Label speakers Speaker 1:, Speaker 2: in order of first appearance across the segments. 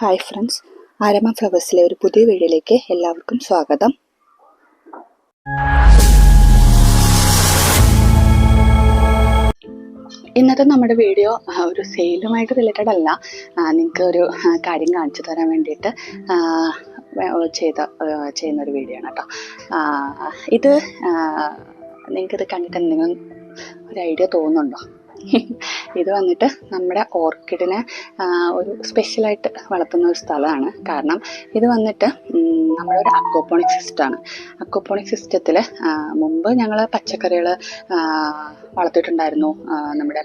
Speaker 1: Hi friends ആരമ ഫ്ലവേഴ്സിലെ ഒരു പുതിയ വീഡിയോയിലേക്ക് എല്ലാവർക്കും സ്വാഗതം. ഇന്നത്തെ നമ്മുടെ വീഡിയോ ഒരു സെയിലുമായിട്ട് റിലേറ്റഡ് അല്ല. നിങ്ങൾക്ക് ഒരു കാര്യം കാണിച്ചു തരാൻ വേണ്ടിയിട്ട് ചെയ്ത ചെയ്യുന്ന ഒരു വീഡിയോ ആണ് കേട്ടോ. ഇത് നിങ്ങൾക്കിത് കണ്ടിട്ട് എന്തെങ്കിലും ഒരു ഐഡിയ തോന്നുന്നുണ്ടോ? ഇത് വന്നിട്ട് നമ്മുടെ ഓർക്കിഡിനെ ഒരു സ്പെഷ്യലായിട്ട് വളർത്തുന്ന ഒരു സ്ഥലമാണ്. കാരണം ഇത് വന്നിട്ട് ഉം, അക്കോപ്പോണിക് സിസ്റ്റമാണ് അക്വപ്പോണിക് സിസ്റ്റത്തിൽ മുമ്പ് ഞങ്ങൾ പച്ചക്കറികൾ വളർത്തിയിട്ടുണ്ടായിരുന്നു. നമ്മുടെ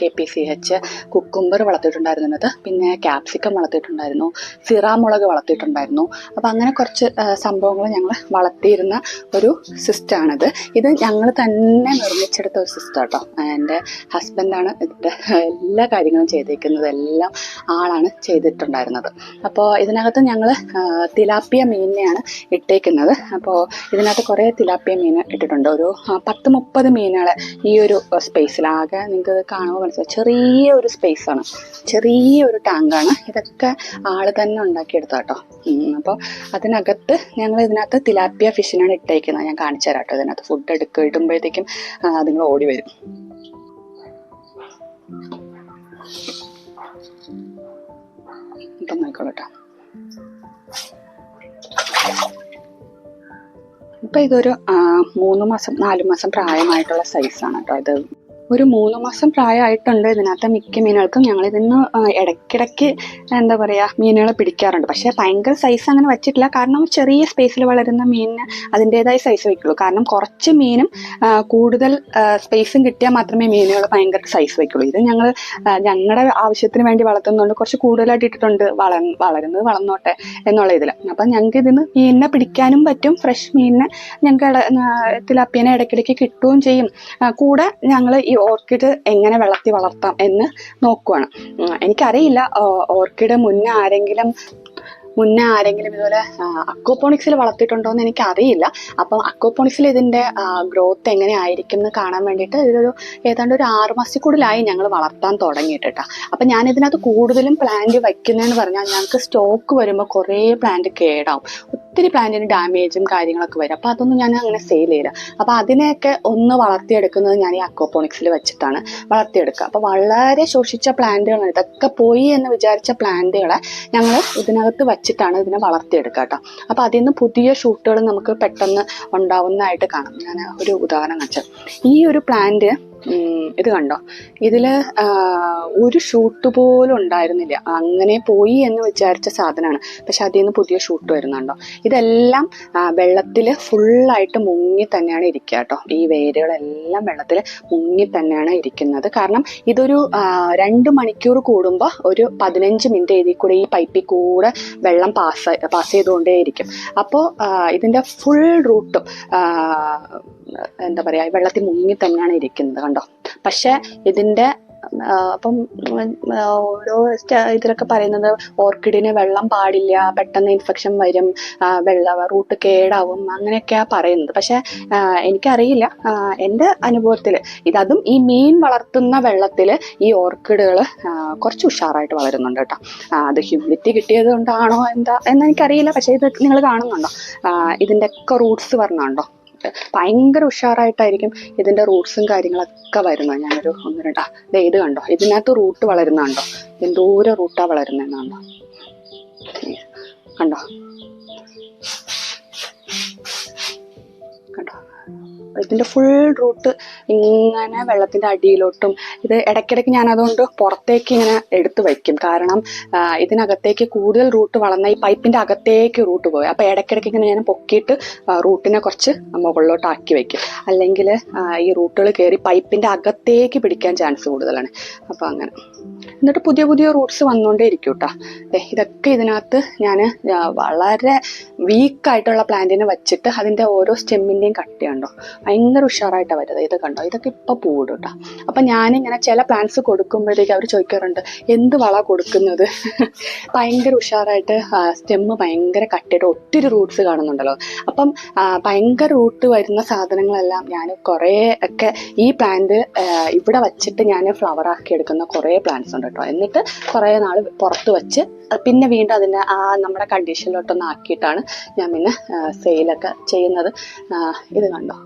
Speaker 1: K P C H cucumber വളർത്തിയിട്ടുണ്ടായിരുന്നത്. പിന്നെ ക്യാപ്സിക്കം വളർത്തിയിട്ടുണ്ടായിരുന്നു. സിറാമുളക് വളർത്തിയിട്ടുണ്ടായിരുന്നു. അപ്പോൾ അങ്ങനെ കുറച്ച് സംഭവങ്ങൾ ഞങ്ങൾ വളർത്തിയിരുന്ന ഒരു സിസ്റ്റമാണിത് ഇത് ഞങ്ങൾ തന്നെ നിർമ്മിച്ചെടുത്ത ഒരു സിസ്റ്റം കേട്ടോ എന്റെ ഹസ്ബൻഡാണ് ഇതിന്റെ എല്ലാ കാര്യങ്ങളും ചെയ്തേക്കുന്നത്. എല്ലാം ആളാണ് ചെയ്തിട്ടുണ്ടായിരുന്നത്. അപ്പോൾ ഇതിനകത്ത് ഞങ്ങൾ തിലാപ്പിയ മീനിനെയാണ് ഇട്ടേക്കുന്നത്. അപ്പോൾ ഇതിനകത്ത് കുറേ തിലാപ്പിയ മീൻ ഇട്ടിട്ടുണ്ട്. ഒരു പത്ത് മുപ്പത് മീനുകളെ ഈ ഒരു സ്പേസിലാകെ നിങ്ങൾക്ക് കാണുമ്പോൾ മനസ്സിലാവും. ചെറിയ ഒരു സ്പേസാണ് ചെറിയ ഒരു ടാങ്കാണ് ഇതൊക്കെ ആൾ തന്നെ ഉണ്ടാക്കിയെടുത്ത കേട്ടോ അപ്പോൾ അതിനകത്ത് ഞങ്ങൾ ഇതിനകത്ത് തിലാപ്പിയ ഫിഷിനാണ് ഇട്ടേക്കുന്നത്. ഞാൻ കാണിച്ചു തരാം കേട്ടോ ഇതിനകത്ത് ഫുഡ് എടുക്കുക ഇടുമ്പോഴത്തേക്കും അതുങ്ങൾ ഓടി വരും. ഇപ്പം നോക്കോളൂ കേട്ടോ ഇപ്പം ഇതൊരു മൂന്ന് മാസം നാല് മാസം പ്രായമായിട്ടുള്ള സൈസാണ് കേട്ടോ ഇത് ഒരു മൂന്ന് മാസം പ്രായമായിട്ടുണ്ട്. ഇതിനകത്ത് മിക്ക മീനുകൾക്കും ഞങ്ങൾ ഇതിന്ന് ഇടയ്ക്കിടയ്ക്ക് എന്താ പറയുക മീനുകളെ പിടിക്കാറുണ്ട്. പക്ഷേ ഭയങ്കര സൈസ് അങ്ങനെ വെച്ചിട്ടില്ല. കാരണം ചെറിയ സ്പേസിൽ വളരുന്ന മീനിന് അതിന്റെതായ സൈസ് വയ്ക്കുള്ളൂ. കാരണം കുറച്ച് മീനും കൂടുതൽ സ്പേസും കിട്ടിയാൽ മാത്രമേ മീനുകൾ ഭയങ്കര സൈസ് വയ്ക്കുള്ളൂ. ഇത് ഞങ്ങൾ ഞങ്ങളുടെ ആവശ്യത്തിന് വേണ്ടി വളർത്തുന്നതുകൊണ്ട് കുറച്ച് കൂടുതലായിട്ട് ഇട്ടിട്ടുണ്ട്. വള വളരുന്നത് വളർന്നോട്ടെ എന്നുള്ള ഇതിൽ അപ്പം ഞങ്ങൾക്ക് ഇതിന് മീനിനെ പിടിക്കാനും പറ്റും. ഫ്രഷ് മീനിനെ ഞങ്ങൾക്ക് തിലാപ്പിയനെ ഇടയ്ക്കിടയ്ക്ക് കിട്ടുകയും ചെയ്യും. കൂടെ ഞങ്ങൾ ഈ ഓർക്കിഡ് എങ്ങനെ വളർത്തി വളർത്താം എന്ന് നോക്കുവാണ്. എനിക്കറിയില്ല ഓർക്കിഡ് മുന്നേ ആരെങ്കിലും മുന്നേ ആരെങ്കിലും ഇതുപോലെ അക്വപോണിക്സിൽ വളർത്തിയിട്ടുണ്ടോ എന്ന് എനിക്കറിയില്ല. അപ്പം അക്വപോണിക്സിൽ ഇതിന്റെ ഗ്രോത്ത് എങ്ങനെ ആയിരിക്കും എന്ന് കാണാൻ വേണ്ടിയിട്ട് ഇതൊരു ഏതാണ്ട് ഒരു ആറ് മാസത്തിൽ കൂടുതലായി ഞങ്ങൾ വളർത്താൻ തുടങ്ങിയിട്ടാ അപ്പം ഞാൻ ഇതിനകത്ത് കൂടുതലും പ്ലാന്റ് വയ്ക്കുന്നതെന്ന് പറഞ്ഞാൽ ഞങ്ങൾക്ക് സ്റ്റോക്ക് വരുമ്പോൾ കുറേ പ്ലാന്റ് കേടാവും. ഒത്തിരി പ്ലാന്റിന് ഡാമേജും കാര്യങ്ങളൊക്കെ വരും. അപ്പോൾ അതൊന്നും ഞാൻ അങ്ങനെ സെയിൽ ചെയ്യില്ല. അപ്പോൾ അതിനെയൊക്കെ ഒന്ന് വളർത്തിയെടുക്കുന്നത് ഞാൻ ഈ അക്വപോണിക്സിൽ വെച്ചിട്ടാണ് വളർത്തിയെടുക്കുക. അപ്പോൾ വളരെ ശോഷിച്ച പ്ലാന്റുകളാണ് ഇതൊക്കെ പോയി എന്ന് വിചാരിച്ച പ്ലാന്റുകളെ ഞങ്ങൾ ഇതിനകത്ത് വെച്ചിട്ടാണ് ഇതിനെ വളർത്തിയെടുക്കുക കേട്ടോ അപ്പോൾ അതിൽ നിന്ന് പുതിയ ഷൂട്ടുകൾ നമുക്ക് പെട്ടെന്ന് ഉണ്ടാവുന്നതായിട്ട് കാണാം. ഞാൻ ഒരു ഉദാഹരണം വെച്ചാൽ ഈ ഒരു പ്ലാന്റ് ഇത് കണ്ടോ? ഇതിൽ ഒരു ഷൂട്ട് പോലും ഉണ്ടായിരുന്നില്ല. അങ്ങനെ പോയി എന്ന് വിചാരിച്ച സാധനമാണ്. പക്ഷെ അതിൽ നിന്ന് പുതിയ ഷൂട്ട് വരുന്നുണ്ടോ? ഇതെല്ലാം വെള്ളത്തിൽ ഫുള്ളായിട്ട് മുങ്ങി തന്നെയാണ് ഇരിക്കുക കേട്ടോ. ഈ വേരുകളെല്ലാം വെള്ളത്തിൽ മുങ്ങി തന്നെയാണ് ഇരിക്കുന്നത്. കാരണം ഇതൊരു രണ്ട് മണിക്കൂർ കൂടുമ്പോൾ ഒരു പതിനഞ്ച് മിനിറ്റ് ഇതിൽ കൂടെ ഈ പൈപ്പിൽ കൂടെ വെള്ളം പാസ് പാസ് ചെയ്തുകൊണ്ടേയിരിക്കും. അപ്പോൾ ഇതിന്റെ ഫുൾ റൂട്ടും എന്താ പറയുക വെള്ളത്തിൽ മുങ്ങി തന്നെയാണ് ഇരിക്കുന്നത് കണ്ടോ? പക്ഷേ ഇതിന്റെ അപ്പം ഓരോ ഇതിലൊക്കെ പറയുന്നത് ഓർക്കിഡിന് വെള്ളം പാടില്ല പെട്ടെന്ന് ഇൻഫെക്ഷൻ വരും വെള്ള റൂട്ട് കേടാവും അങ്ങനെയൊക്കെയാണ് പറയുന്നത്. പക്ഷെ എനിക്കറിയില്ല. എന്റെ അനുഭവത്തിൽ ഇതും ഈ മീൻ വളർത്തുന്ന വെള്ളത്തിൽ ഈ ഓർക്കിഡുകൾ കുറച്ച് ഉഷാറായിട്ട് വളരുന്നുണ്ട് കേട്ടോ. അത് ഹ്യൂമിഡിറ്റി കിട്ടിയത് കൊണ്ടാണോ എന്താ എന്നെനിക്കറിയില്ല പക്ഷേ ഇത് നിങ്ങൾ കാണുന്നുണ്ടോ? ഇതിന്റെയൊക്കെ റൂട്ട്സ് പറഞ്ഞുണ്ടോ? ഭയങ്കര ഉഷാറായിട്ടായിരിക്കും ഇതിന്റെ റൂട്ട്സും കാര്യങ്ങളൊക്കെ വരുന്നത്. ഞാനൊരു ഒന്ന് രണ്ടാ ദേ ഇത് കണ്ടോ? ഇതിനകത്ത് റൂട്ട് വളരുന്നുണ്ടോ എന്തോരം റൂട്ടാണ് വളരുന്നതെന്നുണ്ടോ കണ്ടോ? കണ്ടോ? ഇതിന്റെ ഫുൾ റൂട്ട് ഇങ്ങനെ വെള്ളത്തിന്റെ അടിയിലോട്ടും ഇത് ഇടയ്ക്കിടയ്ക്ക് ഞാനതുകൊണ്ട് പുറത്തേക്ക് ഇങ്ങനെ എടുത്തു വയ്ക്കും. കാരണം ഇതിനകത്തേക്ക് കൂടുതൽ റൂട്ട് വളർന്ന ഈ പൈപ്പിന്റെ അകത്തേക്ക് റൂട്ട് പോയി. അപ്പോൾ ഇടയ്ക്കിടയ്ക്ക് ഇങ്ങനെ ഞാൻ പൊക്കിയിട്ട് റൂട്ടിനെ കുറച്ച് മുകളിലോട്ട് ആക്കി വയ്ക്കും. അല്ലെങ്കിൽ ഈ റൂട്ടുകൾ കയറി പൈപ്പിന്റെ അകത്തേക്ക് പിടിക്കാൻ ചാൻസ് കൂടുതലാണ്. അപ്പോൾ അങ്ങനെ. എന്നിട്ട് പുതിയ പുതിയ റൂട്ട്സ് വന്നുകൊണ്ടേ ഇരിക്കും കേട്ടോ ഇതൊക്കെ ഇതിനകത്ത് ഞാൻ വളരെ വീക്കായിട്ടുള്ള പ്ലാന്റിനെ വെച്ചിട്ട് അതിന്റെ ഓരോ സ്റ്റെമ്മിന്റെയും കട്ട് കണ്ടോ? ഭയങ്കര ഉഷാറായിട്ടാണ് വരുന്നത്. ഇത് കണ്ടോ? ഇതൊക്കെ ഇപ്പോൾ പൂവിടും കേട്ടോ അപ്പം ഞാനിങ്ങനെ ചില പ്ലാന്റ്സ് കൊടുക്കുമ്പോഴത്തേക്ക് അവർ ചോദിക്കാറുണ്ട് എന്ത് വള കൊടുക്കുന്നത്? ഭയങ്കര ഉഷാറായിട്ട് സ്റ്റെമ്മ് ഭയങ്കര കട്ടിയിട്ട് ഒത്തിരി റൂട്ട്സ് കാണുന്നുണ്ടല്ലോ. അപ്പം ഭയങ്കര റൂട്ട് വരുന്ന സാധനങ്ങളെല്ലാം ഞാൻ കുറേ ഒക്കെ ഈ പ്ലാന്റ് ഇവിടെ വച്ചിട്ട് ഞാൻ ഫ്ലവർ ആക്കി എടുക്കുന്ന കുറേ പ്ലാന്റ്സ് ഉണ്ട് കേട്ടോ. എന്നിട്ട് കുറേ നാൾ പുറത്ത് വെച്ച് പിന്നെ വീണ്ടും അതിനെ ആ നമ്മുടെ കണ്ടീഷനിലോട്ടൊന്ന് ആക്കിയിട്ടാണ് ഞാൻ പിന്നെ സെയിലൊക്കെ ചെയ്യുന്നത്. ഇത് കണ്ടോ?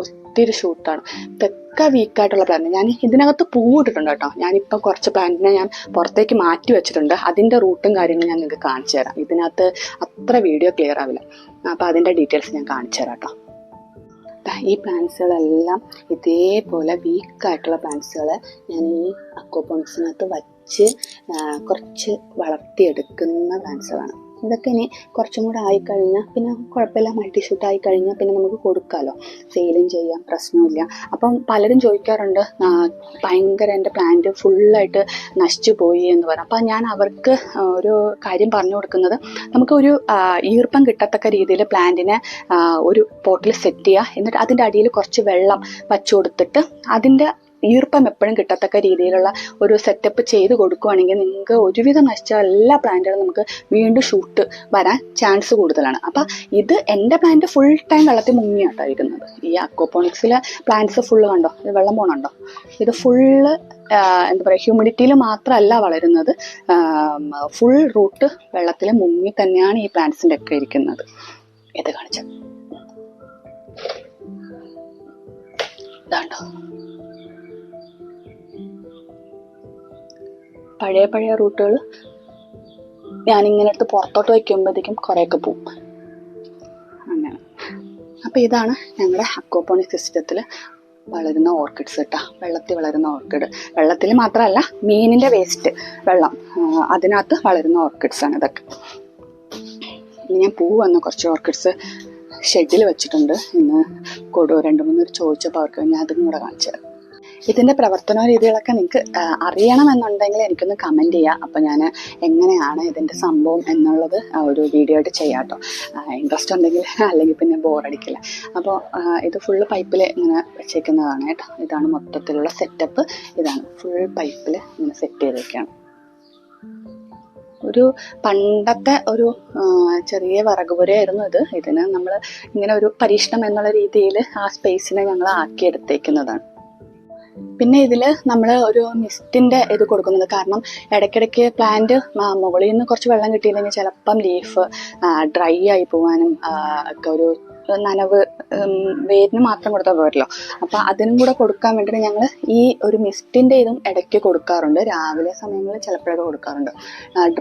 Speaker 1: ഒത്തിരി ഷൂട്ടാണ് ഇതൊക്കെ വീക്കായിട്ടുള്ള പ്ലാന്റ് ഞാൻ ഇതിനകത്ത് പൂവിട്ടിട്ടുണ്ട് കേട്ടോ. ഞാനിപ്പോൾ കുറച്ച് പ്ലാന്റിനെ ഞാൻ പുറത്തേക്ക് മാറ്റി വെച്ചിട്ടുണ്ട്. അതിന്റെ റൂട്ടും കാര്യങ്ങളും ഞാൻ നിങ്ങൾക്ക് കാണിച്ചു തരാം. ഇതിനകത്ത് അത്ര വീഡിയോ ക്ലിയർ ആവില്ല. അപ്പോൾ അതിന്റെ ഡീറ്റെയിൽസ് ഞാൻ കാണിച്ചു തരാം കേട്ടോ. ഈ പ്ലാന്റ്സുകളെല്ലാം ഇതേപോലെ വീക്കായിട്ടുള്ള പ്ലാന്റ്സുകൾ ഞാൻ ഈ അക്വപോണിക്സിനകത്ത് വച്ച് കുറച്ച് വളർത്തിയെടുക്കുന്ന പ്ലാന്റ്സുകളാണ് ഇതൊക്കെ ഇനി കുറച്ചും കൂടെ ആയിക്കഴിഞ്ഞാൽ പിന്നെ കുഴപ്പമില്ല മൾട്ടി ഷൂട്ട് ആയിക്കഴിഞ്ഞാൽ പിന്നെ നമുക്ക് കൊടുക്കാമല്ലോ സെയിലും ചെയ്യാം പ്രശ്നമില്ല അപ്പം പലരും ചോദിക്കാറുണ്ട് ഭയങ്കര എന്റെ പ്ലാന്റ് ഫുള്ളായിട്ട് നശിച്ചു പോയി എന്ന് പറഞ്ഞു. അപ്പം ഞാൻ അവർക്ക് ഒരു കാര്യം പറഞ്ഞു കൊടുക്കുന്നത് നമുക്ക് ഒരു ഈർപ്പം കിട്ടത്തക്ക രീതിയിൽ പ്ലാന്റിനെ ഒരു പോട്ടിൽ സെറ്റ് ചെയ്യുക എന്നിട്ട് അതിന്റെ അടിയിൽ കുറച്ച് വെള്ളം വച്ചു കൊടുത്തിട്ട് അതിന്റെ ഈർപ്പം എപ്പോഴും കിട്ടത്തക്ക രീതിയിലുള്ള ഒരു സെറ്റപ്പ് ചെയ്ത് കൊടുക്കുവാണെങ്കിൽ നിങ്ങൾക്ക് ഒരുവിധം നശിച്ച എല്ലാ പ്ലാന്റുകളും നമുക്ക് വീണ്ടും ഷൂട്ട് വരാൻ ചാൻസ് കൂടുതലാണ്. അപ്പം ഇത് എന്റെ പ്ലാന്റ് ഫുൾ ടൈം വെള്ളത്തിൽ മുങ്ങിയാട്ടോ ഇരിക്കുന്നത്. ഈ അക്കോപോണിക്സിലെ പ്ലാന്റ്സ് ഫുള്ള് കണ്ടോ? ഇത് വെള്ളം പോണുണ്ടോ? ഇത് ഫുള്ള് എന്താ പറയുക ഹ്യൂമിഡിറ്റിയിൽ മാത്രമല്ല വളരുന്നത്. ഫുൾ റൂട്ട് വെള്ളത്തിൽ മുങ്ങി തന്നെയാണ് ഈ പ്ലാന്റ്സിന്റെ ഒക്കെ ഇരിക്കുന്നത്. ഇത് കാണിച്ചു. ഇതാണ്ടോ. പഴയ പഴയ റൂട്ടുകൾ ഞാനിങ്ങനെ എടുത്ത് പുറത്തോട്ട് വയ്ക്കുമ്പോഴത്തേക്കും കുറേയൊക്കെ പോവും. അങ്ങനെ. അപ്പോൾ ഇതാണ് ഞങ്ങളുടെ അക്വപോണി സിസ്റ്റത്തിൽ വളരുന്ന ഓർക്കിഡ്സ് കേട്ടോ. വെള്ളത്തിൽ വളരുന്ന ഓർക്കിഡ്. വെള്ളത്തിൽ മാത്രമല്ല മീനിന്റെ വേസ്റ്റ് വെള്ളം അതിനകത്ത് വളരുന്ന ഓർക്കിഡ്സ് ആണ് ഇതൊക്കെ. ഇനി ഞാൻ പൂ വന്ന കുറച്ച് ഓർക്കിഡ്സ് ഷെഡിൽ വെച്ചിട്ടുണ്ട്. ഇന്ന് കൊടു രണ്ട് മൂന്നൂർ ചോദിച്ചപ്പോൾ അവർക്ക് ഞാൻ അതും കൂടെ കാണിച്ചു തരാം. ഇതിന്റെ പ്രവർത്തന രീതികളൊക്കെ നിങ്ങൾക്ക് അറിയണമെന്നുണ്ടെങ്കിൽ എനിക്കൊന്ന് കമന്റ് ചെയ്യാം. അപ്പോൾ ഞാൻ എങ്ങനെയാണ് ഇതിന്റെ സംഭവം എന്നുള്ളത് ഒരു വീഡിയോ ആയിട്ട് ചെയ്യാം കേട്ടോ ഇൻട്രസ്റ്റ് ഉണ്ടെങ്കിൽ അല്ലെങ്കിൽ പിന്നെ ബോറടിക്കില്ല അപ്പോൾ ഇത് ഫുള്ള് പൈപ്പിൽ ഇങ്ങനെ വെച്ചേക്കുന്നതാണ് കേട്ടോ. ഇതാണ് മൊത്തത്തിലുള്ള സെറ്റപ്പ് ഇതാണ് ഫുൾ പൈപ്പിൽ ഇങ്ങനെ സെറ്റ് ചെയ്തേക്കാണ്. ഒരു പണ്ടത്തെ ഒരു ചെറിയ വറകുപുരയായിരുന്നു ഇത്. ഇതിന് നമ്മൾ ഇങ്ങനെ ഒരു പരീക്ഷണം എന്നുള്ള രീതിയിൽ ആ സ്പേസിനെ ഞങ്ങൾ ആക്കിയെടുത്തേക്കുന്നതാണ്. പിന്നെ ഇതിൽ നമ്മൾ ഒരു മിസ്റ്റിന്റെ ഇത് കൊടുക്കുന്നത്. കാരണം ഇടയ്ക്കിടയ്ക്ക് പ്ലാന്റ് മുകളിൽ നിന്ന് കുറച്ച് വെള്ളം കിട്ടിയില്ലെങ്കിൽ ചിലപ്പം ലീഫ് ഡ്രൈ ആയി പോകാനും ഒക്കെ ഒരു നനവ് വേരിന് മാത്രം കൊടുത്താൽ പോരല്ലോ. അപ്പൊ അതിനും കൂടെ കൊടുക്കാൻ വേണ്ടിയിട്ട് ഞങ്ങൾ ഈ ഒരു മിസ്റ്റിന്റെ ഇതും ഇടയ്ക്ക് കൊടുക്കാറുണ്ട്. രാവിലെ സമയങ്ങളിൽ ചിലപ്പോഴൊക്കെ കൊടുക്കാറുണ്ട്.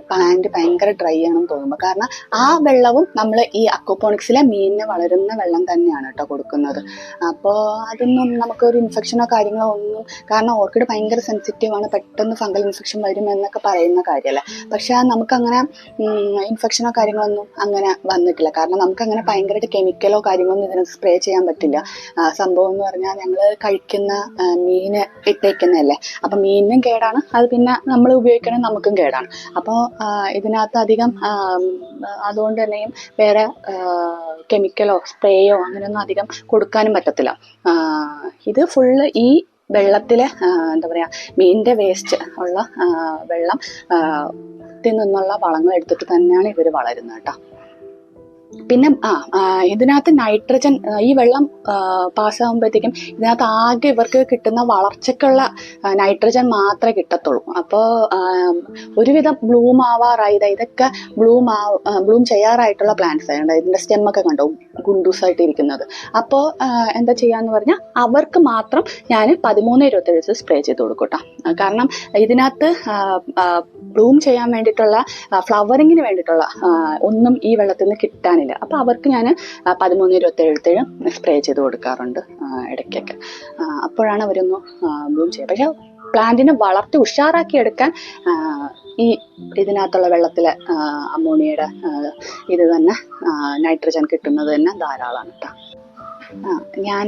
Speaker 1: പ്ലാന്റ് ഭയങ്കര ഡ്രൈ ആണെന്ന് തോന്നുമ്പോൾ കാരണം ആ വെള്ളവും നമ്മൾ ഈ അക്വപോണിക്സിലെ മീനിന് വളരുന്ന വെള്ളം തന്നെയാണ് കേട്ടോ കൊടുക്കുന്നത്. അപ്പോൾ അതൊന്നും നമുക്കൊരു ഇൻഫെക്ഷനോ കാര്യങ്ങളോ ഒന്നും കാരണം ഓർക്കിഡ് ഭയങ്കര സെൻസിറ്റീവ് ആണ്. പെട്ടെന്ന് ഫംഗൽ ഇൻഫെക്ഷൻ വരും എന്നൊക്കെ പറയുന്ന കാര്യമല്ലേ പക്ഷേ നമുക്കങ്ങനെ ഇൻഫെക്ഷനോ കാര്യങ്ങളൊന്നും അങ്ങനെ വന്നിട്ടില്ല. കാരണം നമുക്കങ്ങനെ ഭയങ്കരമായിട്ട് കെമിക്കലോ കാര്യങ്ങളൊന്നും ഇതിനകത്ത് സ്പ്രേ ചെയ്യാൻ പറ്റില്ല. സംഭവം എന്ന് പറഞ്ഞാൽ ഞങ്ങൾ കഴിക്കുന്ന മീൻ ഇട്ടേക്കുന്നതല്ലേ? അപ്പം മീനിനും കേടാണ് അത് പിന്നെ നമ്മൾ ഉപയോഗിക്കണ നമുക്കും കേടാണ്. അപ്പോൾ ഇതിനകത്ത് അധികം അതുകൊണ്ട് തന്നെയും വേറെ കെമിക്കലോ സ്പ്രേയോ അങ്ങനെയൊന്നും അധികം കൊടുക്കാനും പറ്റത്തില്ല. ഇത് ഫുള്ള് ഈ വെള്ളത്തിലെ എന്താ പറയുക മീനിന്റെ വേസ്റ്റ് ഉള്ള വെള്ളം ത്തിൽ നിന്നുള്ള വളങ്ങൾ എടുത്തിട്ട് തന്നെയാണ് ഇവർ വളരുന്നത് കേട്ടോ. പിന്നെ ആ ഇതിനകത്ത് നൈട്രജൻ ഈ വെള്ളം പാസ്സാകുമ്പോഴത്തേക്കും ഇതിനകത്ത് ആകെ ഇവർക്ക് കിട്ടുന്ന വളർച്ചയ്ക്കുള്ള നൈട്രജൻ മാത്രമേ കിട്ടത്തുള്ളൂ. അപ്പോൾ ഒരുവിധം ബ്ലൂം ആവാറായി ഇതൊക്കെ ബ്ലൂം ആ ബ്ലൂം ചെയ്യാറായിട്ടുള്ള പ്ലാന്റ്സ് ആയതുകൊണ്ട് ഇതിന്റെ സ്റ്റെമ്മൊക്കെ കണ്ടു? ഗുണ്ടൂസായിട്ട് ഇരിക്കുന്നത് അപ്പോൾ എന്താ ചെയ്യാന്ന് പറഞ്ഞാൽ അവർക്ക് മാത്രം ഞാൻ പതിമൂന്ന് ഇരുപത്തേഴ് സ്പ്രേ ചെയ്ത് കൊടുക്കൂട്ടാ കാരണം ഇതിനകത്ത് ബ്ലൂം ചെയ്യാൻ വേണ്ടിയിട്ടുള്ള ഫ്ലവറിങ്ങിന് വേണ്ടിയിട്ടുള്ള ഒന്നും ഈ വെള്ളത്തിൽ നിന്ന് കിട്ടാനില്ല. അപ്പോൾ അവർക്ക് ഞാൻ പതിമൂന്ന് ഇരുപത്തേഴ് ഇരുപത്തേഴ് സ്പ്രേ ചെയ്ത് കൊടുക്കാറുണ്ട് ഇടയ്ക്കൊക്കെ. അപ്പോഴാണ് അവരൊന്ന് ബ്ലൂം ചെയ്യുക. പക്ഷേ പ്ലാന്റിനെ വളർത്തി ഉഷാറാക്കി എടുക്കാൻ ഈ ഇതിനകത്തുള്ള വെള്ളത്തിലെ അമോണിയയുടെ ഇത് തന്നെ നൈട്രജൻ കിട്ടുന്നത് തന്നെ ധാരാളമാണ് കേട്ടോ ഞാൻ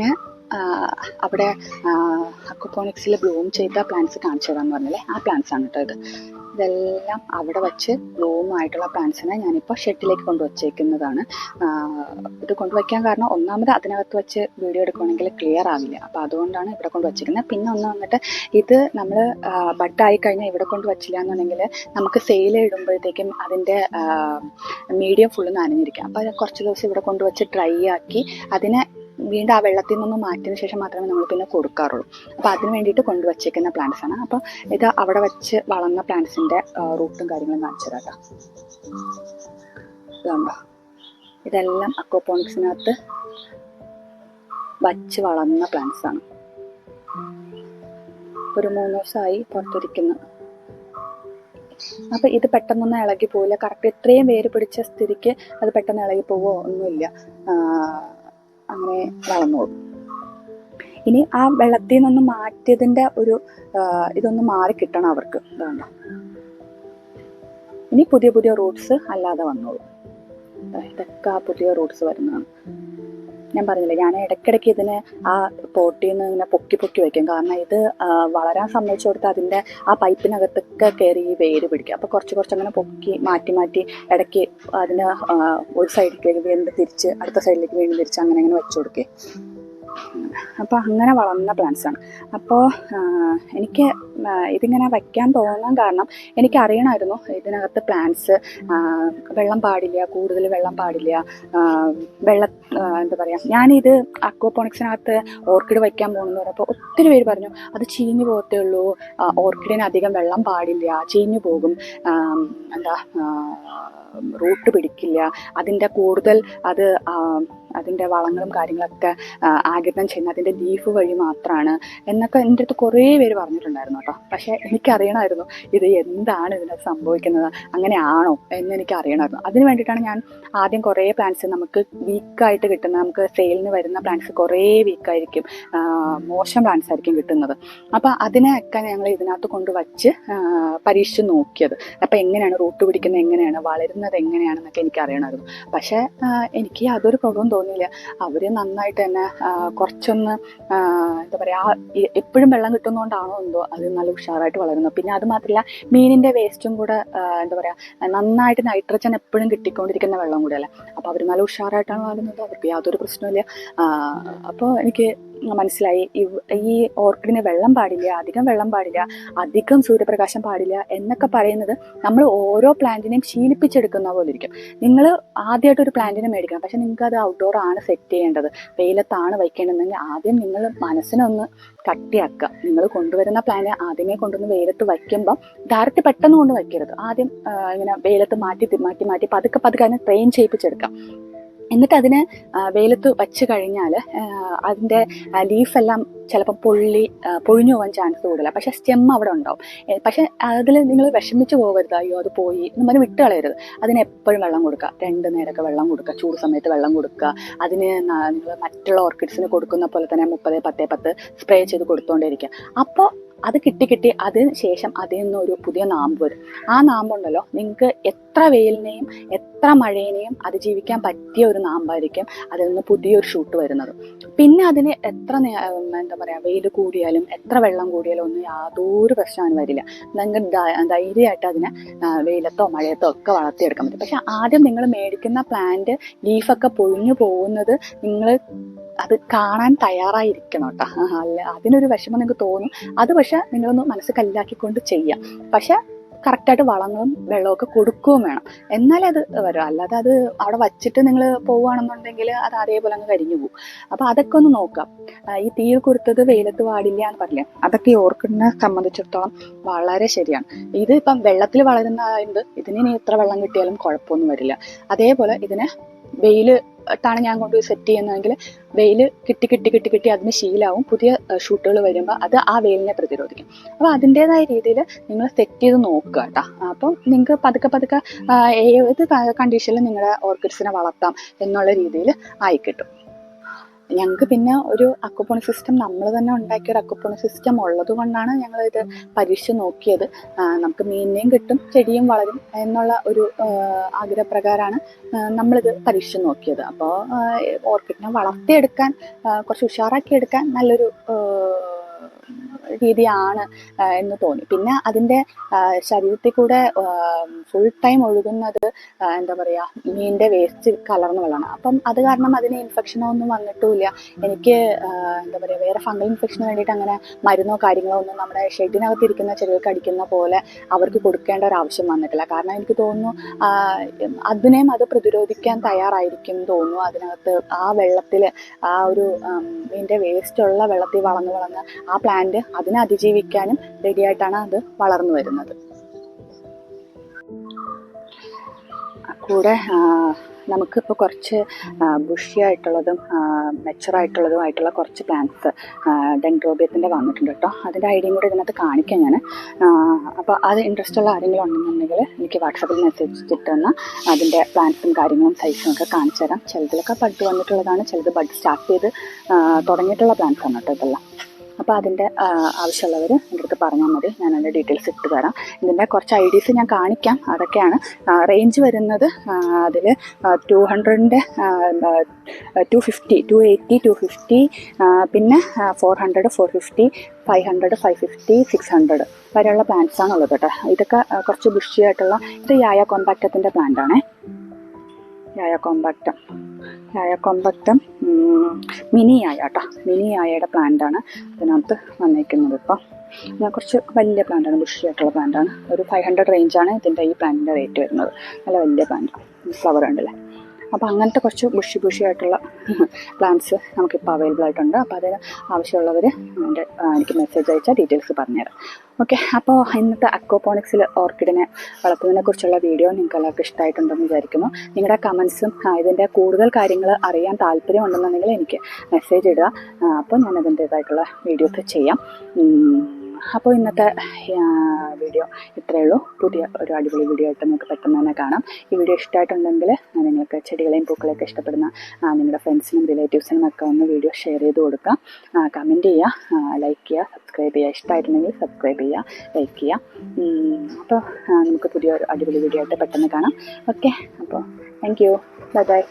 Speaker 1: അവിടെ അക്വപോണിക്സിൽ ബ്ലൂം ചെയ്ത പ്ലാന്റ്സ് കാണിച്ചു തരാമെന്ന് പറഞ്ഞില്ലേ? ആ പ്ലാന്റ്സ് ആണ് കേട്ടോ ഇത്. ഇതെല്ലാം അവിടെ വച്ച് ബ്ലൂം ആയിട്ടുള്ള പ്ലാന്റ്സിനെ ഞാനിപ്പോൾ ഷെഡിലേക്ക് കൊണ്ടുവച്ചേക്കുന്നതാണ്. ഇത് കൊണ്ടുവയ്ക്കാൻ കാരണം ഒന്നാമത് അതിനകത്ത് വെച്ച് വീഡിയോ എടുക്കുകയാണെങ്കിൽ ക്ലിയർ ആവില്ല. അപ്പോൾ അതുകൊണ്ടാണ് ഇവിടെ കൊണ്ട് വച്ചിരിക്കുന്നത് പിന്നെ ഒന്ന് വന്നിട്ട് ഇത് നമ്മൾ ബഡായി കഴിഞ്ഞാൽ ഇവിടെ കൊണ്ട് വച്ചില്ല എന്നുണ്ടെങ്കിൽ നമുക്ക് സെയിൽ ഇടുമ്പോഴത്തേക്കും അതിന്റെ മീഡിയം ഫുള്ള് നനഞ്ഞിരിക്കും. അപ്പോൾ കുറച്ച് ദിവസം ഇവിടെ കൊണ്ടുവച്ച് ഡ്രൈ ആക്കി അതിനെ വീണ്ടും ആ വെള്ളത്തിൽ നിന്ന് മാറ്റിയതിന് ശേഷം മാത്രമേ നമ്മൾ പിന്നെ കൊടുക്കാറുള്ളൂ. അപ്പോൾ അതിന് വേണ്ടിയിട്ട് കൊണ്ടുവച്ചേക്കുന്ന പ്ലാന്റ്സ് ആണ്. അപ്പോൾ ഇത് അവിടെ വെച്ച് വളർന്ന പ്ലാന്റ്സിന്റെ റൂട്ടും കാര്യങ്ങളും കാണിച്ചു തരാം ഇതെല്ലാം അക്വപോണിക്സിനകത്ത് വച്ച് വളർന്ന പ്ലാന്റ്സ് ആണ്. ഒരു മൂന്ന് ദിവസമായി പുറത്തിരിക്കുന്നു. അപ്പൊ ഇത് പെട്ടെന്നൊന്നും ഇളകി പോവില്ല. കറക്റ്റ് ഇത്രയും വേര് പിടിച്ച സ്ഥിതിക്ക് അത് പെട്ടെന്ന് ഇളകി പോവോ ഒന്നുമില്ല. അങ്ങനെ വളർന്നോളും ഇനി ആ വെള്ളത്തിൽ നിന്നൊന്ന് മാറ്റിയതിന്റെ ഒരു ഇതൊന്ന് മാറി കിട്ടണം അവർക്ക്. ഇതാണ് ഇനി പുതിയ പുതിയ റൂട്ട്സ് അല്ലാതെ വന്നോളൂ. ഇതൊക്കെ ആ പുതിയ റൂട്ട്സ് വരുന്നതാണ്. ഞാൻ പറഞ്ഞില്ലേ ഞാൻ ഇടയ്ക്കിടയ്ക്ക് ഇതിനെ ആ പോട്ടിൽ നിന്ന് ഇങ്ങനെ പൊക്കി പൊക്കി വയ്ക്കും കാരണം ഇത് വളരാൻ സമ്മതിച്ചു കൊടുത്ത് അതിന്റെ ആ പൈപ്പിനകത്തൊക്കെ കയറി ഈ വേര് പിടിക്കും. അപ്പോൾ കുറച്ച് കുറച്ച് അങ്ങനെ പൊക്കി മാറ്റി മാറ്റി ഇടയ്ക്ക് അതിന് ഒരു സൈഡിലേക്ക് വീണ്ടും തിരിച്ച് അടുത്ത സൈഡിലേക്ക് വീണ്ടും തിരിച്ച് അങ്ങനെ അങ്ങനെ വെച്ചു കൊടുക്കേ. അപ്പോൾ അങ്ങനെ വളർന്ന പ്ലാന്റ്സ് ആണ്. അപ്പോൾ എനിക്ക് ഇതിങ്ങനെ വയ്ക്കാൻ തോന്നാൻ കാരണം എനിക്ക് അറിയണമായിരുന്നു ഇതിനകത്ത് പ്ലാന്റ്സ് വെള്ളം പാടില്ല കൂടുതൽ വെള്ളം പാടില്ല വെള്ള എന്താ പറയുക ഞാനിത് അക്വപോണിക്സിനകത്ത് ഓർക്കിഡ് വയ്ക്കാൻ പോകുന്നു പറഞ്ഞപ്പോൾ ഒത്തിരി പേര് പറഞ്ഞു അത് ചീഞ്ഞു പോകത്തേ ഉള്ളൂ ഓർക്കിഡിന് അധികം വെള്ളം പാടില്ല ചീഞ്ഞു പോകും എന്താ റൂട്ട് പിടിക്കില്ല. അതിന്റെ കൂടുതൽ അത് അതിന്റെ വളങ്ങളും കാര്യങ്ങളൊക്കെ ആഗിരണം ചെയ്യുന്ന അതിന്റെ ലീഫ് വഴി മാത്രമാണ് എന്നൊക്കെ എന്റെ അടുത്ത് കുറേ പേര് പറഞ്ഞിട്ടുണ്ടായിരുന്നു കേട്ടോ. പക്ഷേ എനിക്കറിയണമായിരുന്നു ഇത് എന്താണ് ഇതിനകത്ത് സംഭവിക്കുന്നത് അങ്ങനെയാണോ എന്ന് എനിക്ക് അറിയണമായിരുന്നു അതിന് വേണ്ടിയിട്ടാണ് ഞാൻ ആദ്യം കുറേ പ്ലാന്റ്സ് നമുക്ക് വീക്കായിട്ട് കിട്ടുന്ന നമുക്ക് സെയിലിന് വരുന്ന പ്ലാന്റ്സ് കുറേ വീക്കായിരിക്കും മോശം പ്ലാന്റ്സ് ആയിരിക്കും കിട്ടുന്നത്. അപ്പോൾ അതിനെയൊക്കെ ഞങ്ങൾ ഇതിനകത്ത് കൊണ്ട് വച്ച് പരീക്ഷിച്ച് നോക്കിയത്. അപ്പോൾ എങ്ങനെയാണ് റൂട്ട് പിടിക്കുന്നത് എങ്ങനെയാണ് വളരുന്നത് എങ്ങനെയാണെന്നൊക്കെ എനിക്ക് അറിയണമായിരുന്നു. പക്ഷേ എനിക്ക് യാതൊരു പ്രോബ്ലം തോന്നിയില്ല. അവർ നന്നായിട്ട് തന്നെ കുറച്ചൊന്ന് എന്താ പറയുക എപ്പോഴും വെള്ളം കിട്ടുന്നതുകൊണ്ടാണോ എന്തോ അത് നല്ല ഉഷാറായിട്ട് വളരുന്നു. പിന്നെ അത് മാത്രമല്ല മീനിന്റെ വേസ്റ്റും കൂടെ എന്താ പറയുക നന്നായിട്ട് നൈട്രജൻ എപ്പോഴും കിട്ടിക്കൊണ്ടിരിക്കുന്ന വെള്ളം കൂടെയല്ല. അപ്പോൾ അവർ നല്ല ഉഷാറായിട്ടാണ് വളരുന്നത് അവർക്ക് യാതൊരു പ്രശ്നമില്ല അപ്പോൾ എനിക്ക് മനസ്സിലായി. ഈ ഓർക്കിഡിന് വെള്ളം പാടില്ല അധികം വെള്ളം പാടില്ല അധികം സൂര്യപ്രകാശം പാടില്ല എന്നൊക്കെ പറയുന്നത് നമ്മൾ ഓരോ പ്ലാന്റിനെയും ശീലിപ്പിച്ചെടുക്കുന്ന പോലെ ഇരിക്കും നിങ്ങൾ ആദ്യമായിട്ട് ഒരു പ്ലാന്റിനെ മേടിക്കണം. പക്ഷെ നിങ്ങൾക്ക് അത് ഔട്ട്ഡോർ ആണ് സെറ്റ് ചെയ്യേണ്ടത്. വെയിലത്താണ് വയ്ക്കേണ്ടതെങ്കിൽ ആദ്യം നിങ്ങൾ മനസ്സിനൊന്ന് കട്ടിയാക്കുക നിങ്ങൾ കൊണ്ടുവരുന്ന പ്ലാന്റ് ആദ്യമേ കൊണ്ടുവന്ന് വെയിലത്ത് വയ്ക്കുമ്പം ഡയറക്റ്റ് പെട്ടെന്ന് കൊണ്ട് വയ്ക്കരുത്. ആദ്യം ഇങ്ങനെ വെയിലത്ത് മാറ്റി മാറ്റി മാറ്റി പതുക്കെ പതുക്കെ അതിനെ ട്രെയിൻ ചെയ്യിപ്പിച്ചെടുക്കാം. എന്നിട്ട് അതിനെ വെയിലത്ത് വച്ച് കഴിഞ്ഞാൽ അതിന്റെ ലീഫെല്ലാം ചിലപ്പോൾ പൊള്ളി പൊഴിഞ്ഞു പോകാൻ ചാൻസ് കൂടുതലാണ് പക്ഷേ സ്റ്റെം അവിടെ ഉണ്ടാവും. പക്ഷെ അതിൽ നിങ്ങൾ വിഷമിച്ച് പോകരുത്. അയ്യോ അത് പോയി പറഞ്ഞ് വിട്ട് കളയരുത്. അതിന് എപ്പോഴും വെള്ളം കൊടുക്കുക രണ്ട് നേരമൊക്കെ വെള്ളം കൊടുക്കുക ചൂട് സമയത്ത് വെള്ളം കൊടുക്കുക അതിന് നിങ്ങൾ മറ്റുള്ള ഓർക്കിഡ്സിന് കൊടുക്കുന്ന പോലെ തന്നെ മുപ്പത് പത്തേ പത്ത് സ്പ്രേ ചെയ്ത് കൊടുത്തുകൊണ്ടിരിക്കുക അപ്പോൾ അത് കിട്ടി കിട്ടി. അതിന് ശേഷം അതിൽ നിന്ന് ഒരു പുതിയ നാമ്പ് വരും. ആ നാമ്പുണ്ടല്ലോ നിങ്ങൾക്ക് എത്ര വെയിലിനെയും എത്ര മഴയിനെയും അതിജീവിക്കാൻ പറ്റിയ ഒരു നാമ്പായിരിക്കും അതിൽ നിന്ന് പുതിയൊരു ഷൂട്ട് വരുന്നത്. പിന്നെ അതിന് എത്ര എന്താ പറയുക വെയിൽ കൂടിയാലും എത്ര വെള്ളം കൂടിയാലും ഒന്നും യാതൊരു പ്രശ്നമാണ് വരില്ല. നിങ്ങൾക്ക് ധൈര്യമായിട്ട് അതിനെ വെയിലത്തോ മഴയത്തോ ഒക്കെ വളർത്തിയെടുക്കാൻ പറ്റും. പക്ഷെ ആദ്യം നിങ്ങൾ മേടിക്കുന്ന പ്ലാന്റ് ലീഫൊക്കെ പൊഴിഞ്ഞു പോകുന്നത് നിങ്ങൾ അത് കാണാൻ തയ്യാറായിരിക്കണം കേട്ടോ. അല്ല അതിനൊരു വിഷമം നിങ്ങൾക്ക് തോന്നും. അത് പക്ഷെ നിങ്ങളൊന്ന് മനസ്സ് കല്ലാക്കിക്കൊണ്ട് ചെയ്യാം. പക്ഷെ കറക്റ്റായിട്ട് വളങ്ങളും വെള്ളമൊക്കെ കൊടുക്കുകയും വേണം. എന്നാലേ അത് വരും. അല്ലാതെ അത് അവിടെ വച്ചിട്ട് നിങ്ങൾ പോവുകയാണെന്നുണ്ടെങ്കിൽ അത് അതേപോലെ അങ്ങ് കരിഞ്ഞു പോകും. അപ്പോൾ അതൊക്കെ ഒന്ന് നോക്കാം. ഈ തീയിൽ കുറുത്തത് വെയിലത്ത് പാടില്ല എന്ന് പറഞ്ഞില്ലേ? അതൊക്കെ ഈ ഓർക്കിഡിനെ സംബന്ധിച്ചിടത്തോളം വളരെ ശരിയാണ്. ഇത് ഇപ്പം വെള്ളത്തിൽ വളരുന്നതായത് ഇതിന് ഇനി എത്ര വെള്ളം കിട്ടിയാലും കുഴപ്പമൊന്നും വരില്ല. അതേപോലെ ഇതിനെ വെയിൽ ാണ് ഞാൻ കൊണ്ടുപോയി സെറ്റ് ചെയ്യുന്നതെങ്കിൽ വെയിൽ കിട്ടി കിട്ടി കിട്ടി കിട്ടി അതിന് ശീലാവും. പുതിയ ഷൂട്ടുകൾ വരുമ്പോൾ അത് ആ വെയിലിനെ പ്രതിരോധിക്കും. അപ്പോൾ അതിന്റെതായ രീതിയിൽ നിങ്ങൾ സെറ്റ് ചെയ്ത് നോക്കുക കേട്ടോ അപ്പം നിങ്ങൾക്ക് പതുക്കെ പതുക്കെ ഏത് കണ്ടീഷനിലും നിങ്ങളുടെ ഓർക്കിഡ്സിനെ വളർത്താം എന്നുള്ള രീതിയിൽ ആയിക്കിട്ടും ഞങ്ങൾക്ക് പിന്നെ ഒരു അക്കുപോണി സിസ്റ്റം നമ്മൾ തന്നെ ഉണ്ടാക്കിയ ഒരു അക്കുപോണി സിസ്റ്റം ഉള്ളത് കൊണ്ടാണ് ഞങ്ങൾ ഇത് പരീക്ഷിച്ച് നോക്കിയത്. നമുക്ക് മീനിനെയും കിട്ടും ചെടിയും വളരും എന്നുള്ള ഒരു ആഗ്രഹപ്രകാരമാണ് നമ്മളിത് പരീക്ഷിച്ച് നോക്കിയത്. അപ്പോൾ ഓർക്കിഡിനെ വളർത്തിയെടുക്കാൻ കുറച്ച് ഉഷാറാക്കി എടുക്കാൻ നല്ലൊരു രീതിയാണ് എന്ന് തോന്നി. പിന്നെ അതിന്റെ ശരീരത്തിൽ കൂടെ ഫുൾ ടൈം ഒഴുകുന്നത് എന്താ പറയുക മീനിന്റെ വേസ്റ്റ് കലർന്ന വെള്ളമാണ്. അപ്പം അത് കാരണം അതിന് ഇൻഫെക്ഷനോ ഒന്നും വന്നിട്ടുമില്ല. എനിക്ക് എന്താ പറയുക വേറെ ഫംഗൽ ഇൻഫെക്ഷന് വേണ്ടിയിട്ട് അങ്ങനെ മരുന്നോ കാര്യങ്ങളോ ഒന്നും നമ്മുടെ ഷെഡിനകത്ത് ഇരിക്കുന്ന ചെടികൾക്ക് അടിക്കുന്ന പോലെ അവർക്ക് കൊടുക്കേണ്ട ഒരു ആവശ്യം വന്നിട്ടില്ല. കാരണം എനിക്ക് തോന്നുന്നു അതിനെയും അത് പ്രതിരോധിക്കാൻ തയ്യാറായിരിക്കും തോന്നുന്നു അതിനകത്ത്. ആ വെള്ളത്തിൽ ആ ഒരു മീനിന്റെ വേസ്റ്റുള്ള വെള്ളത്തിൽ വളർന്ന് വളർന്ന് ആ പ്ലാന്റ് അതിനെ അതിജീവിക്കാനും റെഡിയായിട്ടാണ് അത് വളർന്നു വരുന്നത്. കൂടെ നമുക്കിപ്പോൾ കുറച്ച് ബുഷിയായിട്ടുള്ളതും മെച്ചറായിട്ടുള്ളതും ആയിട്ടുള്ള കുറച്ച് പ്ലാന്റ്സ് ഡെൻഡ്രോബിയത്തിന്റെ വന്നിട്ടുണ്ട് കേട്ടോ. അതിന്റെ ഐഡിയയും കൂടെ ഇതിനകത്ത് കാണിക്കാം ഞാൻ അപ്പോൾ അത് ഇൻട്രസ്റ്റ് ഉള്ള ആരെങ്കിലും ഉണ്ടെന്നുണ്ടെങ്കിൽ എനിക്ക് വാട്സപ്പിൽ മെസ്സേജ് കിട്ടുന്ന അതിന്റെ പ്ലാന്റ്സും കാര്യങ്ങളും സൈസും ഒക്കെ കാണിച്ചു തരാം. ചിലതിലൊക്കെ ബഡ് വന്നിട്ടുള്ളതാണ് ചിലത് ബഡ് സ്റ്റാർട്ട് ചെയ്ത് തുടങ്ങിയിട്ടുള്ള ആണ് കേട്ടോ ഇതെല്ലാം. അപ്പോൾ അതിന്റെ ആവശ്യമുള്ളവർ എന്റെ അടുത്ത് പറഞ്ഞാൽ മതി. ഞാൻ അതിന്റെ ഡീറ്റെയിൽസ് ഇട്ട് തരാം. ഇതിന്റെ കുറച്ച് ഐ ഡീസ് ഞാൻ കാണിക്കാം. അതൊക്കെയാണ്. റേഞ്ച് വരുന്നത് അതിൽ two ഹൺഡ്രഡിന്റെ two fifty two eighty two fifty പിന്നെ four hundred four fifty five hundred five fifty six hundred വരെയുള്ള പ്ലാന്റ്സാണ് ഉള്ളത് കേട്ടോ. ഇതൊക്കെ കുറച്ച് ബുഷിയായിട്ടുള്ള ഇത് യായ കോമ്പാക്റ്റത്തിന്റെ പ്ലാന്റ് ആണേ. യായ കോമ്പാക്റ്റം യായ കോമ്പാക്റ്റം മിനി യായ കേട്ടോ. മിനി യായയുടെ പ്ലാന്റാണ് അതിനകത്ത് വന്നേക്കുന്നത് ഇപ്പം. കുറച്ച് വലിയ പ്ലാന്റാണ് ബുഷി ആയിട്ടുള്ള പ്ലാന്റാണ് ഒരു ഫൈവ് ഹൺഡ്രഡ് റേഞ്ചാണ് ഇതിന്റെ ഈ പ്ലാന്റിന്റെ റേറ്റ് വരുന്നത്. നല്ല വലിയ പ്ലാന്റ് ഫ്ലവർ ഉണ്ടല്ലേ? അപ്പോൾ അങ്ങനത്തെ കുറച്ച് ബുഷി ബുഷി ആയിട്ടുള്ള പ്ലാന്റ്സ് നമുക്കിപ്പോൾ അവൈലബിൾ ആയിട്ടുണ്ട്. അപ്പോൾ അതിന് ആവശ്യമുള്ളവർ എന്റെ എനിക്ക് മെസ്സേജ് അയച്ചാൽ ഡീറ്റെയിൽസ് പറഞ്ഞുതരാം. ഓക്കെ അപ്പോൾ ഇന്നത്തെ അക്വോപോണിക്സിൽ ഓർക്കിഡിനെ വളർത്തുന്നതിനെ കുറിച്ചുള്ള വീഡിയോ നിങ്ങൾക്ക് എല്ലാവർക്കും ഇഷ്ടമായിട്ടുണ്ടെന്ന് വിചാരിക്കുന്നു. നിങ്ങളുടെ കമൻസും ഇതിന്റെ കൂടുതൽ കാര്യങ്ങൾ അറിയാൻ താല്പര്യമുണ്ടെന്നുണ്ടെങ്കിൽ എനിക്ക് മെസ്സേജ് ഇടുക. അപ്പോൾ ഞാൻ അതിന്റേതായിട്ടുള്ള വീഡിയോസ് ചെയ്യാം. അപ്പോൾ ഇന്നത്തെ വീഡിയോ ഇത്രയേ ഉള്ളൂ. പുതിയ ഒരു അടിപൊളി വീഡിയോ ആയിട്ട് നമുക്ക് പെട്ടെന്ന് തന്നെ കാണാം. ഈ വീഡിയോ ഇഷ്ടമായിട്ടുണ്ടെങ്കിൽ നിങ്ങൾക്ക് ചെടികളെയും പൂക്കളെയൊക്കെ ഇഷ്ടപ്പെടുന്ന നിങ്ങളുടെ ഫ്രണ്ട്സിനും റിലേറ്റീവ്സിനും ഒക്കെ ഒന്ന് വീഡിയോ ഷെയർ ചെയ്ത് കൊടുക്കാം. കമന്റ് ചെയ്യുക ലൈക്ക് ചെയ്യുക സബ്സ്ക്രൈബ് ചെയ്യുക ഇഷ്ടമായിട്ടുണ്ടെങ്കിൽ സബ്സ്ക്രൈബ് ചെയ്യുക ലൈക്ക് ചെയ്യുക അപ്പോൾ നമുക്ക് പുതിയൊരു അടിപൊളി വീഡിയോ ആയിട്ട് പെട്ടെന്ന് കാണാം. ഓക്കെ അപ്പോൾ താങ്ക് യു ബൈ ബൈ